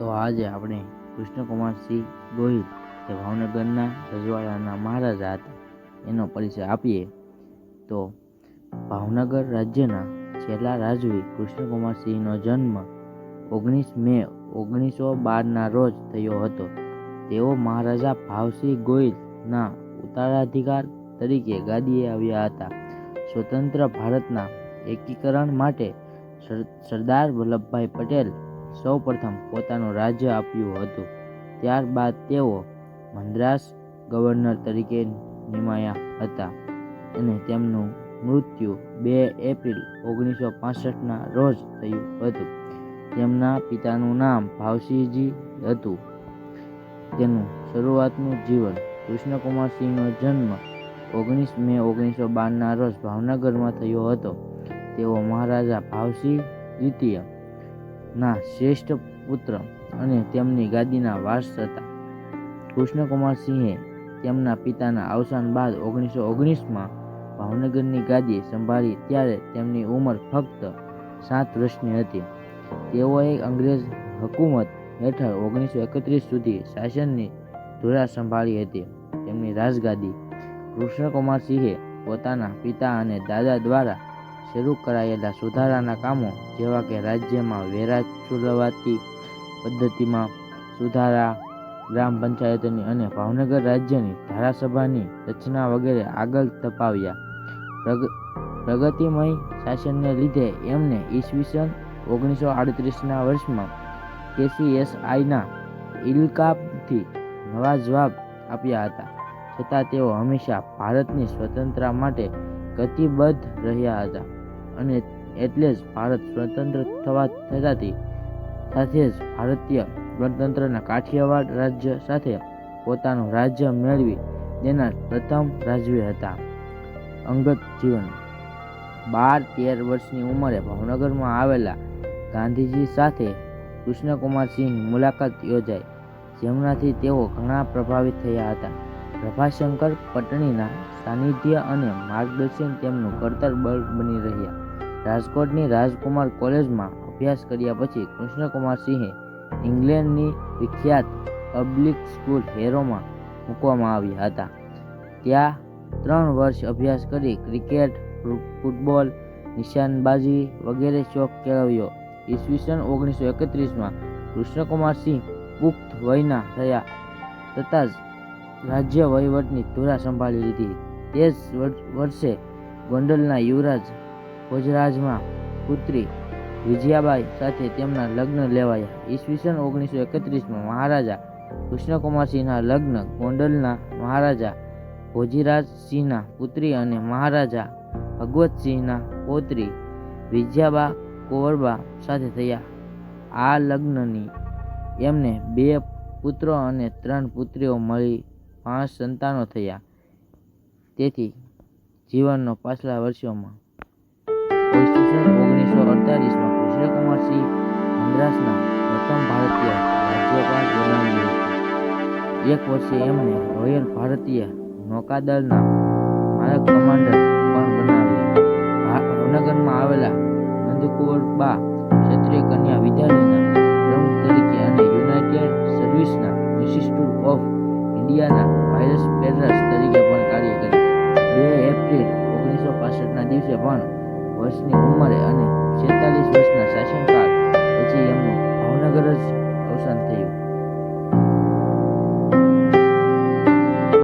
તો આજે આપણે કૃષ્ણકુમારસિંહ ગોહિલ જે ભાવનગરના રજવાડાના મહારાજા હતા. એનો પરિચય આપીએ. તો ભાવનગર રાજ્યના છેલ્લા રાજવી કૃષ્ણકુમારસિંહનો જન્મ ઓગણીસ મે ઓગણીસો બારના રોજ થયો હતો. તેઓ મહારાજા ભાવસિંહ ગોહિલના ઉત્તરાધિકાર તરીકે ગાદીએ આવ્યા હતા. સ્વતંત્ર ભારતના એકીકરણ માટે સર- સરદાર વલ્લભભાઈ પટેલ સૌપ્રથમ પોતાનું રાજ્ય આપ્યું હતું. ત્યારબાદ તેઓ મદ્રાસ ગવર્નર તરીકે નિમાયા હતા અને તેમનું મૃત્યુ બે એપ્રિલ ઓગણીસો પાસઠના રોજ થયું હતું. તેમના પિતાનું નામ ભાવસિંહજી હતું. તેનું શરૂઆતનું જીવન કૃષ્ણકુમારસિંહનો જન્મ ઓગણીસ મે ઓગણીસો બારના રોજ ભાવનગરમાં થયો હતો. તેઓ મહારાજા ભાવસિંહ દ્વિતીય ના, શ્રેષ્ઠ પુત્ર અને તેમની ગાદીના વારસ હતા. કૃષ્ણકુમારસિંહે તેમના પિતાના અવસાન બાદ ઓગણીસો ઓગણીસમાં ભાવનગરની ગાદી સંભાળી ત્યારે તેમની ઉંમર ફક્ત સાત વર્ષની હતી. તેઓએ અંગ્રેજ હકુમત હેઠળ ઓગણીસો એકત્રીસ સુધી શાસનની ધુરા સંભાળી હતી. તેમની રાજગાદી કૃષ્ણકુમારસિંહે પોતાના પિતા અને દાદા દ્વારા શરૂ કરાયેલા સુધારાના કામો જેવા કે રાજ્યમાં વેરા ચૂલવાતી પદ્ધતિમાં સુધારા, ગ્રામ પંચાયતની અને ભાવનગર રાજ્યની ધારાસભાની રચના વગેરે આગળ ધપાવ્યા. પ્રગ- પ્રગતિમય શાસનને લીધે એમને ઈસવીસન ઓગણીસો આડત્રીસના વર્ષમાં કેસીએસઆઈના ઇલકાપથી નવા જવાબ આપ્યા હતા. છતાં તેઓ હંમેશા ભારતની સ્વતંત્રતા માટે કટિબદ્ધ રહ્યા હતા. અને એટલે જ ભારત સ્વતંત્ર થવા થતાથી, સાથે જ ભારતીય ગણતંત્રના કાઠિયાવાડ રાજ્ય સાથે પોતાનું રાજ્ય મેળવી તેના પ્રથમ રાજવી હતા. અંગત જીવન. બાર તેર વર્ષની ઉંમરે ભાવનગરમાં આવેલા ગાંધીજી સાથે કૃષ્ણકુમારસિંહની મુલાકાત યોજાઈ, જેમનાથી તેઓ ઘણા પ્રભાવિત થયા હતા. પ્રભાશંકર પટણીના સાનિધ્ય અને માર્ગદર્શન તેમનું કરતર બળ બની રહ્યા. રાજકોટની રાજકુમાર કોલેજમાં અભ્યાસ કર્યા પછી કૃષ્ણકુમારસિંહે ઇંગ્લેન્ડની વિખ્યાત પબ્લિક સ્કૂલ હેરોમાં મૂકવામાં આવ્યા હતા. ત્યાં ત્રણ વર્ષ અભ્યાસ કરી ક્રિકેટ ફૂટબોલ, નિશાનબાજી વગેરે શોખ કેળવ્યો. ઈસવીસન ઓગણીસો એકત્રીસમાં કૃષ્ણકુમાર સિંહ પુખ્ત વયના થયા તથા જ રાજ્ય વહીવટની ધુરા સંભાળી લીધી. તે જ વર્ષે ગોંડલના યુવરાજ ભોજરાજમાં પુત્રી વિજયાબાઈ સાથે તેમના લગ્ન લેવાયા. ઈસવીસન ઓગણીસો એકત્રીસમાં મહારાજા કૃષ્ણકુમારસિંહના લગ્ન ગોંડલના મહારાજા ભોજીરાજસિંહના પુત્રી અને મહારાજા ભગવતસિંહના પૌત્રી વિજયાબા કોવરબા સાથે થયા. આ લગ્નની એમને બે પુત્રો અને ત્રણ પુત્રીઓ મળી. પાંચ સંતાનો થયા. તેથી જીવનનો પાછલા વર્ષોમાં મદ્રાસના પ્રથમ ભારતીય રાજ્યપાલ બનાવ્યું હતું. એક વર્ષે એમને રોયલ ભારતીય નૌકાદળના મારક કમાન્ડર પણ બનાવ્યા ભાવનગરમાં આવેલા નંદકુવરબા ક્ષત્રિય કન્યા વિદ્યાલયના પ્રમુખ તરીકે અને યુનાઇટેડ સર્વિસના ઇન્સ્ટિટ્યૂટ ઓફ ઇન્ડિયાના વાયરસ પેરસ તરીકે પણ કાર્ય કર્યું. બે એપ્રિલ ઓગણીસો પાસઠના દિવસે પણ વર્ષની ઉંમરે અને છેતાલીસ